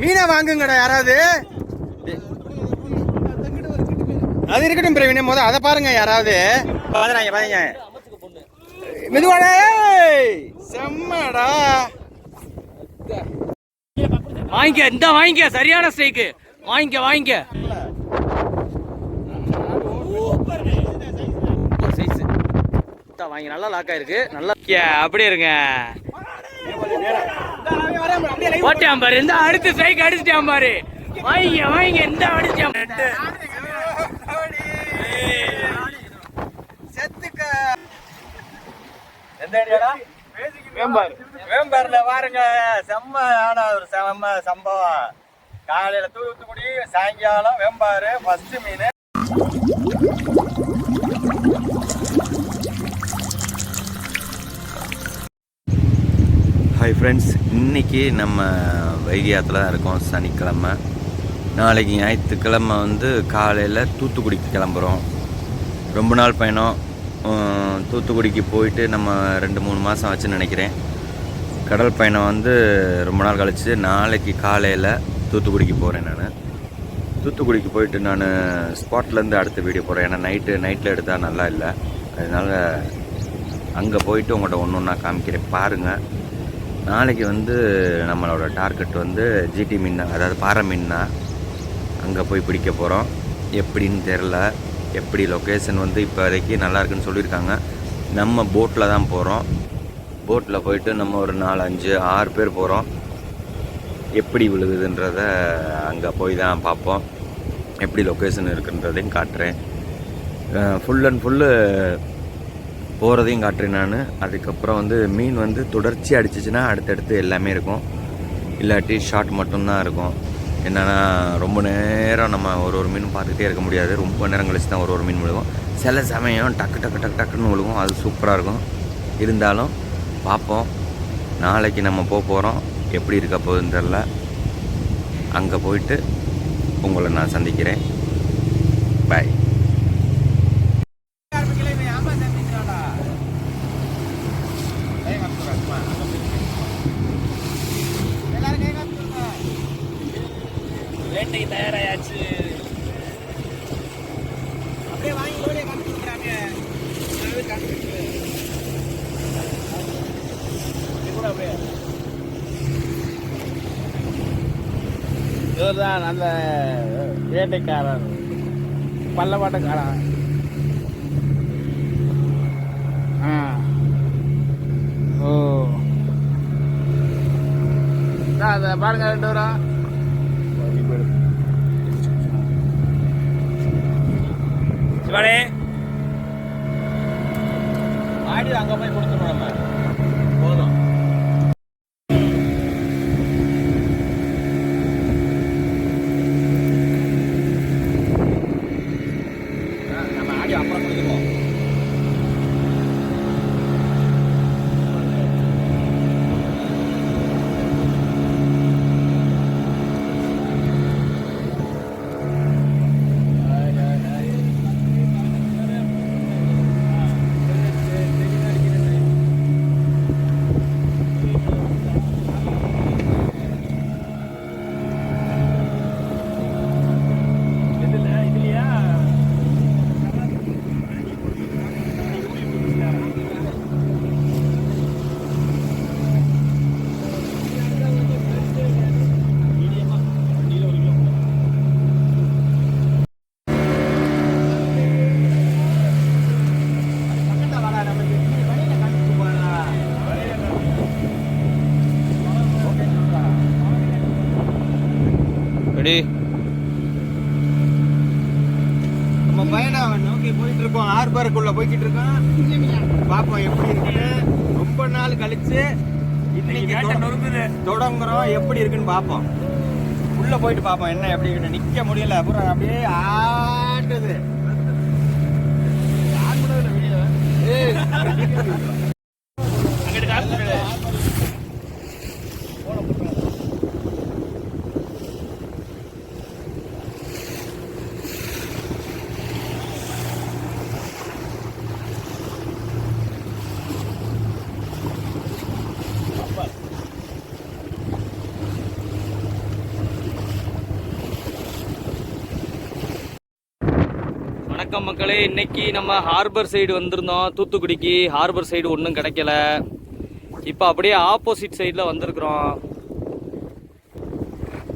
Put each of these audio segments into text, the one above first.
மீனை வாங்குங்கடா யாராவது. அது இருக்கட்டும் பிரவீன் முத அதை பாருங்க யாராவது. பாதுறாங்க பாருங்க மெதுவாடே செம்மடா. வாங்கிக்க இந்த வாங்கிக்க சரியான ஸ்ட்ரைக்கு வாங்கிக்க வாங்கிக்க. வாங்கி நல்லா லாக் ஆயிருக்கு. நல்லா அப்படியே இருங்க. ஓட்டியாம் பாரு. இந்த அடுத்து ஸ்ட்ரைக் அடிச்சிட்டான் பாரு. வாங்கிக்க வாங்கிக்க இந்த அடிச்சிட்டான் செத்துக்க எந்த அடியாடா வேம்பார் வேம்பார்ல பாருங்க செம்ம ஆனா ஒரு செம்ம சம்பவம். காலையில தூத்துக்குடி சாயங்காலம் வேம்பாரு ஃபர்ஸ்ட் மீன். ஹாய் ஃப்ரெண்ட்ஸ் இன்றைக்கி நம்ம வைகை ஆற்றுல தான் இருக்கோம். சனிக்கிழமை. நாளைக்கு ஞாயிற்றுக்கிழமை வந்து காலையில் தூத்துக்குடிக்கு கிளம்புறோம். ரொம்ப நாள் பயணம். தூத்துக்குடிக்கு போயிட்டு நம்ம ரெண்டு மூணு மாதம் ஆச்சுன்னு நினைக்கிறேன். கடல் பயணம் வந்து ரொம்ப நாள் கழித்து நாளைக்கு காலையில் தூத்துக்குடிக்கு போகிறேன் நான். தூத்துக்குடிக்கு போயிட்டு நான் ஸ்பாட்லேருந்து அடுத்த வீடியோ போகிறேன் ஏன்னா நைட்டு நைட்டில் எடுத்தால் நல்லா இல்லை. அதனால் அங்கே போயிட்டு உங்கள்கிட்ட ஒன்று ஒன்றா காமிக்கிறேன். பாருங்கள் நாளைக்கு வந்து நம்மளோட டார்கெட் வந்து ஜிடி மீன்னா அதாவது பாறை மீன்னா அங்கே போய் பிடிக்க போகிறோம் எப்படின்னு தெரில எப்படி லொக்கேஷன் வந்து இப்போதைக்கு நல்லா இருக்குன்னு சொல்லியிருக்காங்க. நம்ம போட்டில் தான் போகிறோம் போட்டில் போயிட்டு நம்ம ஒரு நாலு அஞ்சு ஆறு பேர் போகிறோம் எப்படி விழுகுதுன்றத அங்கே போய் தான் பார்ப்போம். எப்படி லொக்கேஷன் இருக்குன்றதையும் காட்டுறேன். ஃபுல் அண்ட் ஃபுல்லு போகிறதையும் காட்டுறேன் நான். அதுக்கப்புறம் வந்து மீன் வந்து தொடர்ச்சி அடிச்சிச்சுன்னா அடுத்தடுத்து எல்லாமே இருக்கும். இல்லாட்டி ஷார்ட் மட்டும்தான் இருக்கும். என்னென்னா ரொம்ப நேரம் நம்ம ஒரு ஒரு மீன் பார்த்துக்கிட்டே இருக்க முடியாது. ரொம்ப நேரம் கழிச்சு தான் ஒரு ஒரு மீன் விழுகும். சில சமயம் டக்கு டக்கு டக்கு டக்குன்னு விழுகும். அது சூப்பராக இருக்கும். இருந்தாலும் பார்ப்போம். நாளைக்கு நம்ம போக போகிறோம் எப்படி இருக்க போகுதுன்னு தெரில அங்கே போயிட்டு உங்களை நான் சந்திக்கிறேன். பாய் வேட்டைக்கு தயாராயாச்சு. அப்படியே வாங்கி லோடியை காமிச்சு கொடுக்குறாங்க. இவர்தான் அந்த வேட்டைக்காரர். பல்லவாட்டக்காரன் அதை பாருங்க ரெண்டு பேரும். சிவானே. ஆடி அங்கே போய் கொடுத்துருவோம் நம்ம. போதும். நம்ம ஆடி அப்புறம் கொடுத்துருவோம். பயணம் நோக்கி போயிட்டு இருக்கோம் ஹார்பருக்குள்ள போய்கிட்டு இருக்கோம் பாப்போம் எப்படி இருக்குன்னு ரொம்ப நாள் கழிச்சு இன்னைக்கு நொறுங்குது தொடங்குறோம். எப்படி இருக்குன்னு பாப்போம். உள்ள போயிட்டு பாப்போம். என்ன எப்படி இருக்குன்னு. நிக்க முடியல. அப்புறம் அப்படியே ஆட்டுது. வணக்கம் மக்களே இன்னைக்கு நம்ம ஹார்பர் சைடு வந்திருந்தோம். தூத்துக்குடிக்கு ஹார்பர் சைடு ஒன்றும் கிடைக்கல. இப்போ அப்படியே ஆப்போசிட் சைடில் வந்திருக்கிறோம்.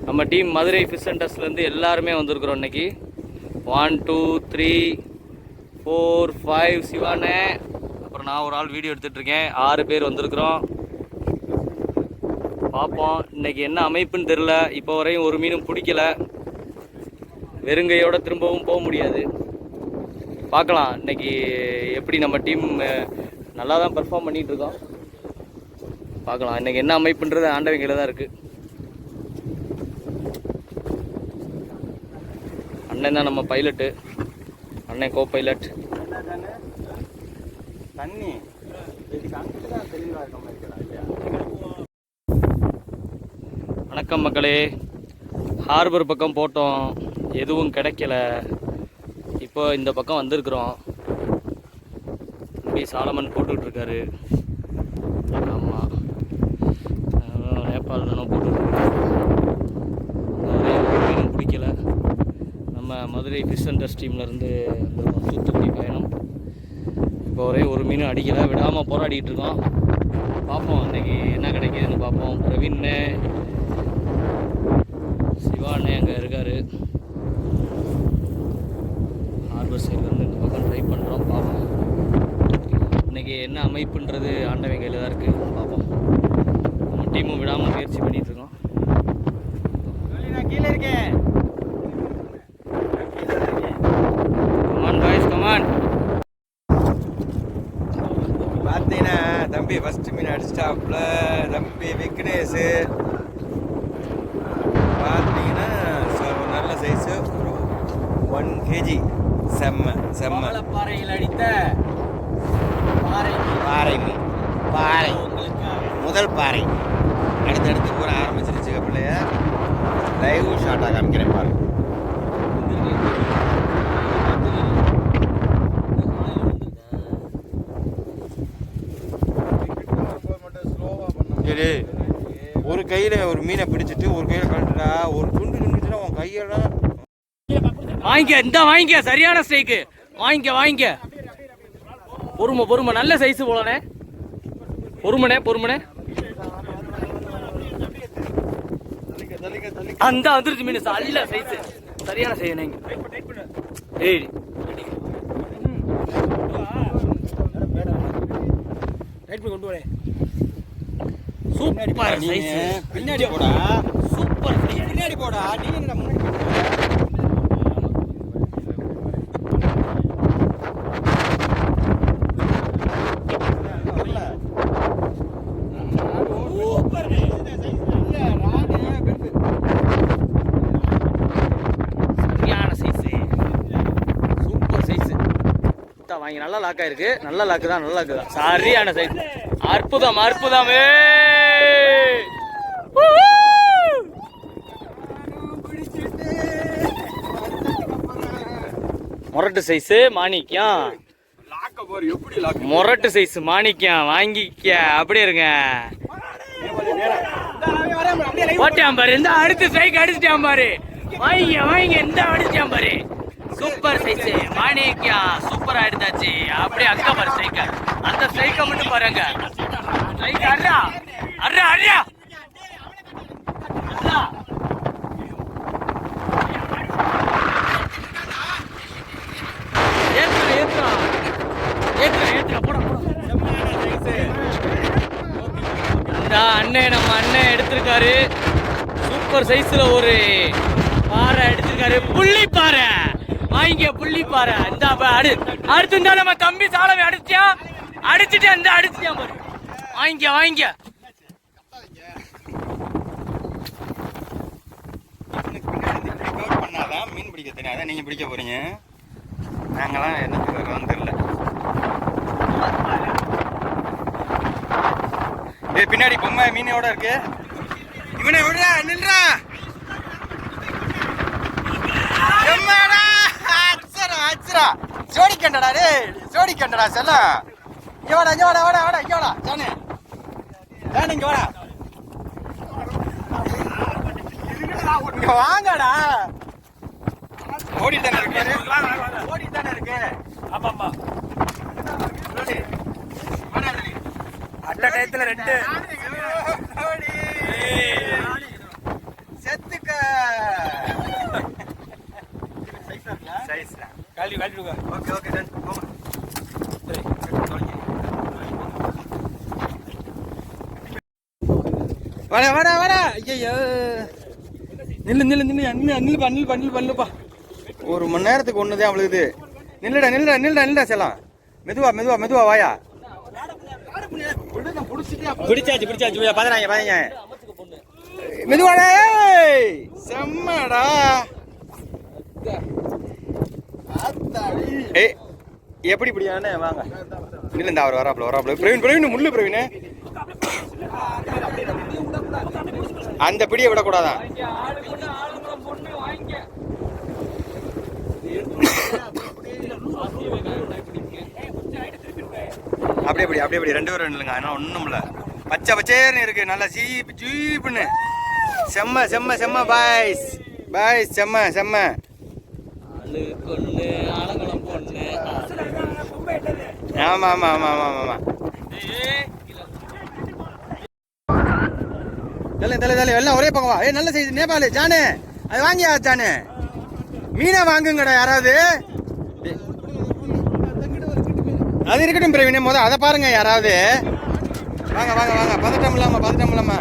நம்ம டீம் மதுரை ஃபிஷ் சென்டர்ஸ்லேருந்து எல்லாருமே வந்திருக்கிறோம் இன்னைக்கு. One two three four five சிவானே அப்புறம் நான் ஒரு ஆள் வீடியோ எடுத்துகிட்ருக்கேன் ஆறு பேர் வந்திருக்கிறோம். பார்ப்போம். இன்றைக்கி என்ன அமைப்புன்னு தெரில இப்போ வரையும் ஒரு மீனும் பிடிக்கல. வெறுங்கையோட திரும்பவும் போக முடியாது. பார்க்கலாம். இன்னைக்கு எப்படி நம்ம டீம் நல்லா தான் பெர்ஃபார்ம் பண்ணிட்டு இருக்கோம் பார்க்கலாம். இன்னைக்கு என்ன அமைப்புன்றது ஆண்டவன் கையில் தான் இருக்கு. அண்ணன் தான் நம்ம பைலட்டு அண்ணன் கோ பைலட் தண்ணி வணக்கம் மக்களே. ஹார்பர் பக்கம் போட்டோம். எதுவும் கிடைக்கல. இப்போ இந்த பக்கம் வந்திருக்கிறோம். இப்படி சாலமன் போட்டுக்கிட்டு இருக்காரு ஆமாம் நேபாள் தானே போட்டுட்ருக்காரு மீன் பிடிக்கல. நம்ம மதுரை ஃபிஷ் சென்டர்ஸ் டீம்லேருந்து வந்திருக்கோம். தூத்துக்குடி பயணம். இப்போ ஒரே ஒரு மீன் அடிக்கல. விடாமல் போராடிட்டு இருக்கோம். பார்ப்போம் இன்றைக்கி என்ன கிடைக்குதுன்னு பார்ப்போம். பிரவீன்னு சிவாண்ணே அங்கே இருக்காரு. ஹார்பர் சைட்லேருந்து இந்த பக்கம் ட்ரை பண்ணுறோம் பார்ப்போம். இன்னைக்கு என்ன அமைப்புன்றது ஆண்டவன் கையில் தான் இருக்குது பார்ப்போம். நம்ம டீமும் விடாமல் முயற்சி பண்ணிகிட்ருக்கோம் நான் கீழே இருக்கேன் கமான் பாய்ஸ் கமான் பார்த்தீங்கன்னா தம்பி ஃபர்ஸ்ட் மீன் அடிச்சிட்டாப்புல தம்பி விக்னேஷ் பார்த்தீங்கன்னா ச- ஒரு நல்ல சைஸு ஒரு ஒன் கேஜி செம்ம செம்ம பாறையில் அடித்த பாறை பாறை மீன் பாறை முதல் பாறை. அடுத்தடுத்து பூரா ஆரம்பிச்சிருச்சு கப்பிள்ளைய லைவ் ஷாட்டாக காமிக்கிறேன் பாருங்க. சரி ஒரு கையில் ஒரு மீனை பிடிச்சிட்டு ஒரு கையில் கழட்டுடா ஒரு துண்டு நின்றுச்சுன்னா உன் கையெல்லாம் வாங்கிக்க இந்த வாங்கிக்க சரியான ஸ்ட்ரைக்கு வாங்கிக்க வாங்கிக்க. பொறுமை பொறுமை. நல்ல சைஸ் போலனே பொறுமனே பொறுமனே அந்த வந்துருச்சு மீன். நல்ல சைஸ். சரியான சைஸ் நீங்க ஏய். Super size. பின்னாடி போடா. சூப்பர் பின்னாடி போடா. நீ என்னடா முன்னாடி போற? சரியான சைஸ் சூப்பர் சைஸ் வாங்கி நல்லா லாக் ஆயிருக்கு. நல்ல லாக்கு தான் நல்ல லாக்கு தான். சரியான சைஸ் அற்புதம் அற்புதம்! மொரட்டு சைஸ் மாணிக்கம் மொரட்டு சைஸ் மாணிக்கம் வாங்கிக்க அப்படியே இருங்க. போட்டான் பாரு இந்த அடுத்து ஸ்ட்ரைக் அடிச்சிட்டான் பாரு. வாங்க வாங்க இந்த அடிச்சிட்டான் பாரு. சூப்பர் சைஸ் மாணிக்கியா சூப்பரா எடுத்தாச்சு அப்படியே அங்க பாரு ஸ்ட்ரைக்க அந்த ஸ்ட்ரைக்க மட்டும் பாருங்க. ஸ்ட்ரைக் அர்ரா. அர்ரா அர்ரா. அர்ரா. ஏத்துறா ஏத்துறா. ஏத்துறா ஏத்துறா. போடா போடா. அண்ணன் நம்ம அண்ணன் எடுத்திருக்காரு. சூப்பர் சைஸ்ல ஒரு பாறை எடுத்திருக்காரு புள்ளி பாறை. வாங்கிக்க புள்ளி பாரு இந்த அடு. அடுத்து இருந்தா நம்ம தம்பி சாலவை அடிச்சியா? அடிச்சுட்டு அந்த அடிச்சியா பாரு. வாங்கிக்க வாங்கிக்க. பண்ணாதான் மீன் பிடிக்க தெரியும். அதான் நீங்கள் பிடிக்க போறீங்க. நாங்களாம் என்னத்துக்கு வரோம் தெரியல. ஏ பின்னாடி பொம்மை மீனோட இருக்கு. இவனை விடுறா நின்றா அச்சரா ஜோடி கண்டடா டேய் ஜோடி கண்டடா செல்லம் இங்க வாடா இங்க வாடா வாடா வாடா இங்க வாடா ஜானு. ஜானு இங்க வாடா. இங்க வாங்கடா. ஓடி தானே இருக்கு? ஓடி தானே இருக்கு. வாடா, சொல்லு. அட்ட டயத்துல ரெண்டு. செத்துக்க. சைஸ் காலி காட்டிடுங்க ஓகே ஓகே டன் போமா வாடா வாடா வாடா. ஐயோ நில்லு நில்லு நில்லு நில்லு நில்லுப்பா நில்லுப்பா நில்லுப்பா நில்லுப்பா. ஒரு மணி நேரத்துக்கு ஒன்று தான் அவளுக்கு நில்லுடா நில்லுடா நில்லுடா நில்லுடா செல்லாம். மெதுவா மெதுவா மெதுவா வாயா. பிடிச்சாச்சு பிடிச்சாச்சு பாத்துறாங்க பாருங்க மெதுவாடா ஏய். செம்மடா. ஏ எப்படி இப்படியானே வாங்க. இல்லை இந்த அவர் வராப்ல வராப்ல பிரவீன் பிரவீன் முள்ளு பிரவீன். அந்த பிடியை விடக்கூடாதான் அப்படியே அப்படி அப்படியே அப்படி ரெண்டு பேரும் இல்லைங்க அதனால ஒன்றும் இல்லை. பச்சை பச்சேர்னு இருக்கு. நல்லா சீப்பு ஜீப்புன்னு செம்ம செம்ம செம்ம பாய்ஸ் பாய்ஸ் செம்ம செம்ம. கொண்டு ஆலங்குளம் பொண்ணு. ஆமா ஆமா ஆமா ஆமா ஆமா தலை தலை தலை எல்லாம் ஒரே பக்கம் வா. ஏ நல்ல செய்தி நேபாளி ஜானு. அது வாங்கியா ஜானு? மீனை வாங்குங்கடா யாராவது. அது இருக்கட்டும் பிரவீன். முத அதை பாருங்க யாராவது. வாங்க வாங்க வாங்க. பதட்டம் இல்லாம பதட்டம் இல்லாம.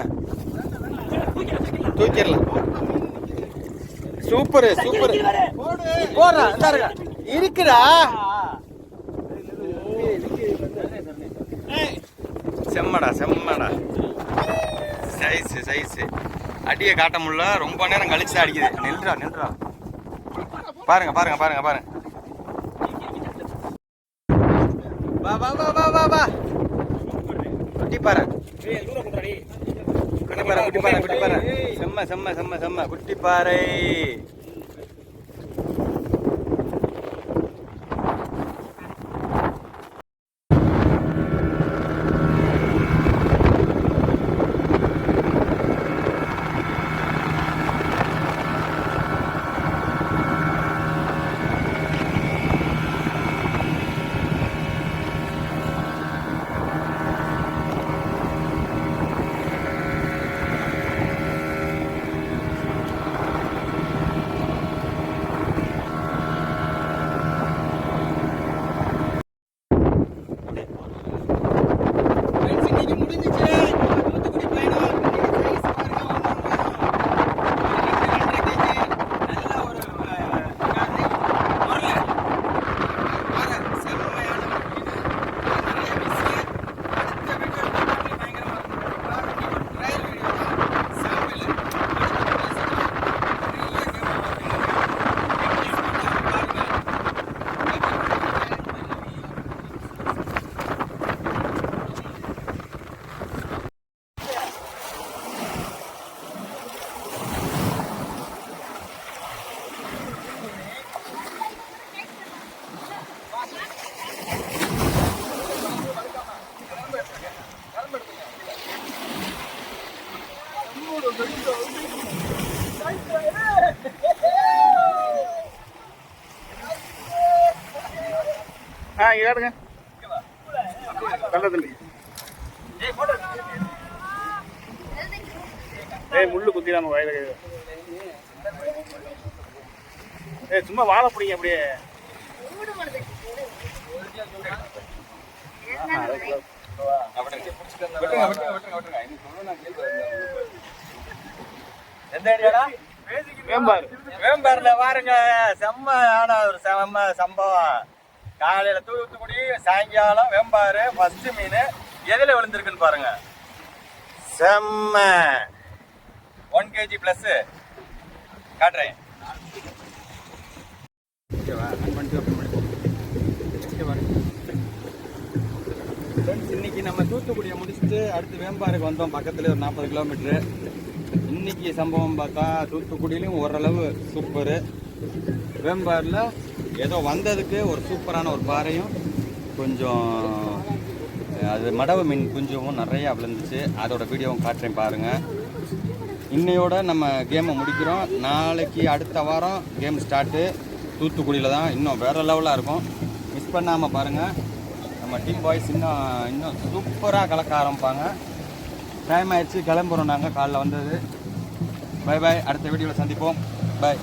தூக்கிடலாம். Super super. போடுறா இந்தா இருக்கா இருக்குடா. செம்மடா செம்மடா. Size size. அடியை காட்ட முடியல. ரொம்ப நேரம் கழிச்சு தான் அடிக்குது. நில்றா நில்றா. பாருங்க பாருங்க பாருங்க பாருங்க. வா வா வா வா வா வா. குட்டி பாரு. குட்டி பாரு குட்டி பாரு குட்டி பாரு. செம்ம செம்ம செம்ம செம்ம. குட்டி பாறை நல்லதில்லை. ஏய் முள்ளு குத்திடாம வயல ஏய் சும்மா வாழை பிடிங்க அப்படியே. வேம்பார். வேம்பாரில் பாருங்க. செம்மையான ஒரு செம்ம சம்பவம். காலையில் தூத்துக்குடி சாயங்காலம் வேம்பாறு ஃபர்ஸ்ட் மீன். எதில் விழுந்திருக்குன்னு பாருங்க. செம்ம. ஒன் கேஜி ப்ளஸ்ஸு காட்டுறேன். Friends, இன்னைக்கு நம்ம தூத்துக்குடியை முடிச்சுட்டு அடுத்து வேம்பாருக்கு வந்தோம். பக்கத்தில் ஒரு நாற்பது கிலோமீட்ரு இன்னைக்கு சம்பவம் பார்த்தா தூத்துக்குடியிலும் ஓரளவு சூப்பரு வேம்பாரில் ஏதோ வந்ததுக்கு ஒரு சூப்பரான ஒரு பாறையும் கொஞ்சம் அது மடவு மீன் குஞ்சும் நிறையா விழுந்துச்சு. அதோட வீடியோவும் காட்டுறேன் பாருங்கள் இன்னையோட நம்ம கேமை முடிக்கிறோம். நாளைக்கு அடுத்த வாரம் கேம் ஸ்டார்ட்டு தூத்துக்குடியில் தான் இன்னும் வேறு லெவலாக இருக்கும். மிஸ் பண்ணாமல் பாருங்கள் நம்ம டீம் பாய்ஸ் இன்னும் இன்னும் சூப்பராக கலக்க ஆரம்பிப்பாங்க. டைம் ஆயிடுச்சு. கிளம்புறோம் நாங்கள் காலைல வந்தது. பை பாய் அடுத்த வீடியோவில் சந்திப்போம். பாய்